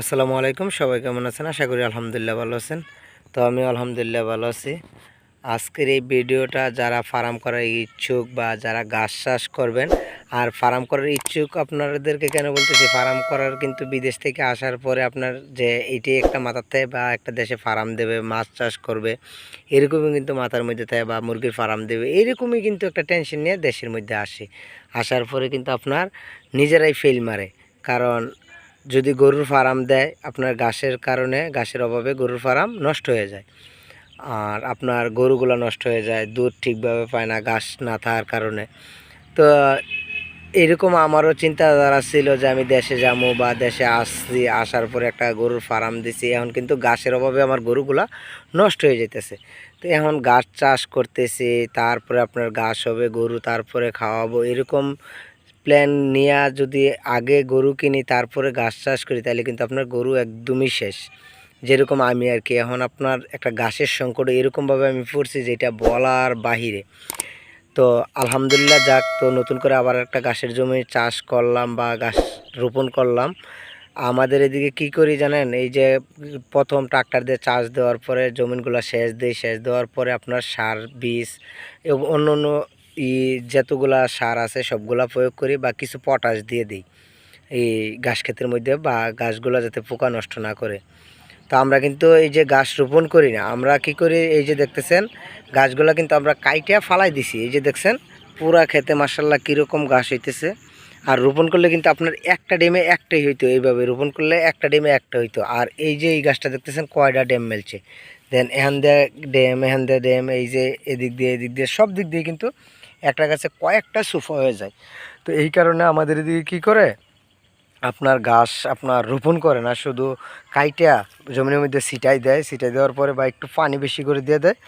আসসালামু আলাইকুম, সবাই কেমন আছেন? আশা করি আলহামদুলিল্লাহ ভালো আছেন। তো আমি আলহামদুলিল্লাহ ভালো আছি। আজকের এই ভিডিওটা যারা ফার্ম করার ইচ্ছুক বা যারা গাছ চাষ করবেন, আর ফার্ম করার ইচ্ছুক আপনাদেরকে কেন বলতেছি, ফার্ম করার কিন্তু বিদেশ থেকে আসার পরে আপনার যে এইটি একটা থেকে বা একটা দেশে ফার্ম দেবে, মাছ চাষ করবে, এরকমই কিন্তু মাথার মধ্যে থাকে বা মুরগির ফার্ম দেবে এইরকমই কিন্তু একটা টেনশন নিয়ে দেশের মধ্যে আসে। আসার পরে কিন্তু আপনার নিজেরাই ফেল মারে। কারণ যদি গরুর ফার্ম দেয়, আপনার ঘাসের কারণে, ঘাসের অভাবে গরুর ফার্ম নষ্ট হয়ে যায়। আর আপনার গরুগুলো নষ্ট হয়ে যায়, দুধ ঠিকভাবে পায় না, ঘাস না থাকার কারণে। তো এরকম আমারও চিন্তাধারা ছিল যে আমি দেশে যাব বা দেশে আসছি, আসার পরে একটা গরুর ফার্ম দিছি। এখন কিন্তু ঘাসের অভাবে আমার গরুগুলা নষ্ট হয়ে যেতেছে। তো এখন ঘাস চাষ করতেছি, তারপরে আপনার ঘাস হবে, গরু তারপরে খাওয়াবো, এরকম প্ল্যান নিয়ে যদি আগে গরু কিনি, তারপরে গাছ চাষ করি, তাহলে কিন্তু আপনার গরু একদমই শেষ। যেরকম আমি আর কি, এখন আপনার একটা গাছের সংকট এরকমভাবে আমি পড়ছি যেটা বলার বাহিরে। তো আলহামদুলিল্লাহ যাক, তো নতুন করে আবার একটা গাছের জমি চাষ করলাম বা গাছ রোপণ করলাম। আমাদের এদিকে কি করি জানেন? এই যে প্রথম ট্রাক্টর দিয়ে চাষ দেওয়ার পরে জমিনগুলো সেচ দিই, সেচ দেওয়ার পরে আপনার সার, বীজ এবং অন্য অন্য ই যতগুলা সার আছে, সবগুলা প্রয়োগ করি বা কিছু পটাশ দিয়ে দিই এই ঘাস ক্ষেতের মধ্যে বা গাছগুলো যাতে পোকা নষ্ট না করে। তো আমরা কিন্তু এই যে গাছ রোপণ করি না, আমরা কি করি? এই যে দেখতেছেন গাছগুলো কিন্তু আমরা কাইটা ফালাই দিছি। এই যে দেখছেন, পুরা খেতে মার্শাল্লাহ কীরকম গাছ হইতেছে। আর রোপণ করলে কিন্তু আপনার একটা ডেমে একটাই হইতো, এইভাবে রোপণ করলে একটা ডেমে একটা হইতো। আর এই যে এই গাছটা দেখতেছেন কয়টা ড্যাম মেলছে। দেন এখান দিয়ে ড্যাম, এখান দিয়ে ড্যাম, এই যে এদিক দিয়ে এদিক দিয়ে, সব দিক দিয়ে কিন্তু একটা গাছে কয়েকটা সুফা হয়ে যায়। তো এই কারণে আমাদের এদিকে কী করে? আপনার ঘাস আপনার রোপণ করে না, শুধু কাইটা জমির মধ্যে সিটাই দেয় সিটাই দেওয়ার পরে বা একটু পানি বেশি করে দিয়ে দেয়।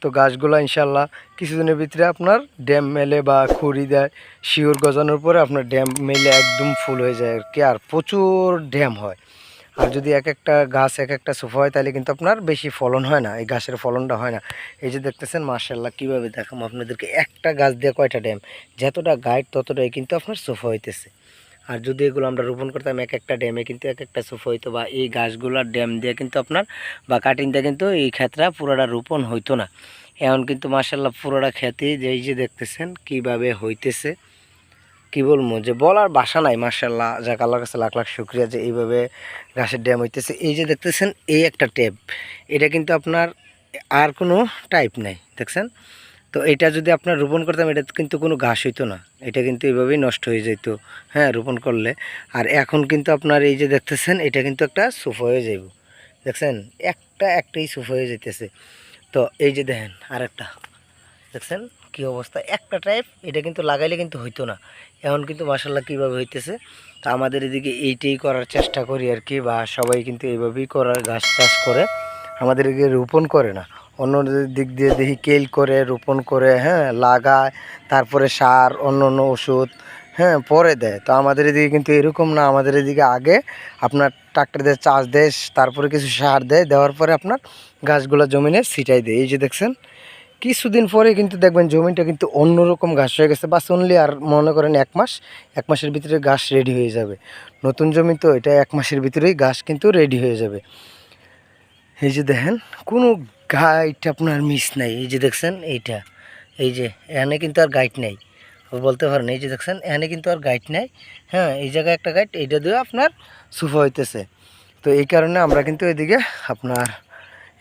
তো গাছগুলো ইনশাল্লাহ কিছুদিনের ভিতরে আপনার ড্যাম মেলে বা খুঁড়ি দেয়, শিওর গজানোর পরে আপনার ড্যাম মেলে একদম ফুল হয়ে যায় আর কি, আর প্রচুর ড্যাম হয়। আর যদি এক একটা গাছ, এক একটা সোফা হয়, তাহলে কিন্তু আপনার বেশি ফলন হয় না। এই গাছের ফলনটা হয় না। এই যে দেখতেছেন মার্শাল্লাহ কীভাবে দেখাম আপনাদেরকে। একটা গাছ দিয়ে কয়টা ড্যাম? যতটা গাইড ততটাই কিন্তু আপনার সোফা হইতেছে। আর যদি এগুলো আমরা রোপণ করতাম, এক একটা ড্যামে কিন্তু এক একটা সোফা হইতো বা এই গাছগুলোর ড্যাম দিয়ে কিন্তু আপনার বা কাটিং দিয়ে কিন্তু এই ক্ষেত্রে পুরোটা রোপণ হইতো না। এখন কিন্তু মার্শাল্লাহ পুরোটা খেতে যে এই যে দেখতেছেন, কীভাবে হইতেছে। কি বলব যে বলার বাসা নাই মার্শাল্লাহ যাক, আল্লাহর কাছে লাখ লাখ শুক্রিয়া যে এইভাবে গাছের ড্যাম হইতেছে। এই যে দেখতেছেন, এই একটা টেপ এটা কিন্তু আপনার আর কোনো টাইপ নাই, দেখছেন? তো এটা যদি আপনার রোপণ করতাম, এটা কিন্তু কোনো ঘাস হইতো না। এটা কিন্তু এইভাবেই নষ্ট হয়ে যেত হ্যাঁ রোপণ করলে। আর এখন কিন্তু আপনার এই যে দেখতেছেন, এটা কিন্তু একটা সোফা হয়ে যাইব। দেখছেন? একটা একটাই সোফা হয়ে যেতেছে তো এই যে দেখেন আর একটা দেখছেন? কী অবস্থা? একটা টাইপ এটা কিন্তু লাগাইলে কিন্তু হইতো না। এখন কিন্তু মাসাল্লাহ কীভাবে হইতেছে? তো আমাদের এদিকে এইটাই করার চেষ্টা করি আর কি, বা সবাই কিন্তু এইভাবেই করার গাছ চাষ করে। আমাদের এদিকে রোপণ করে না। অন্য দিক দিয়ে দেখি কেল করে, রোপণ করে হ্যাঁ লাগায়, তারপরে সার, অন্য অন্য ওষুধ হ্যাঁ পরে দেয়। তো আমাদের এদিকে কিন্তু এরকম না। আমাদের এদিকে আগে আপনার ট্রাক্টর দিয়ে চাষ দেয়, তারপরে কিছু সার দেয়, দেওয়ার পরে আপনার গাছগুলো জমিনে ছিটাই দেয়। এই যে দেখছেন কিছুদিন পরে কিন্তু দেখবেন জমিটা কিন্তু অন্যরকম ঘাস হয়ে গেছে। বাস অনলি আর মনে করেন এক মাস, এক মাসের ভিতরে ঘাস রেডি হয়ে যাবে। নতুন জমি তো, এটা এক মাসের ভিতরেই ঘাস কিন্তু রেডি হয়ে যাবে। এই যে দেখেন, কোনো গাইড আপনার মিস নাই। এই যে দেখছেন, এইটা। এই যে এনে কিন্তু আর গাইড নাই। বলতে পারেন, এই যে দেখছেন, এখানে কিন্তু আর গাইড নাই। হ্যাঁ এই জায়গায় একটা গাইড এইটা দিয়ে আপনার সুফা হইতেছে। তো এই কারণে আমরা কিন্তু এদিকে আপনার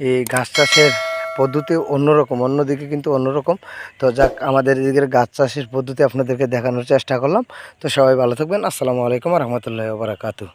এই ঘাস চাষের পদ্ধতি অন্যরকম, অন্যদিকে কিন্তু অন্যরকম। তো যাক, আমাদের এদিকের গাছ চাষের পদ্ধতি আপনাদেরকে দেখানোর চেষ্টা করলাম। তো সবাই ভালো থাকবেন। আসসালামু আলাইকুম রহমতুল্লাহ বারাকাতু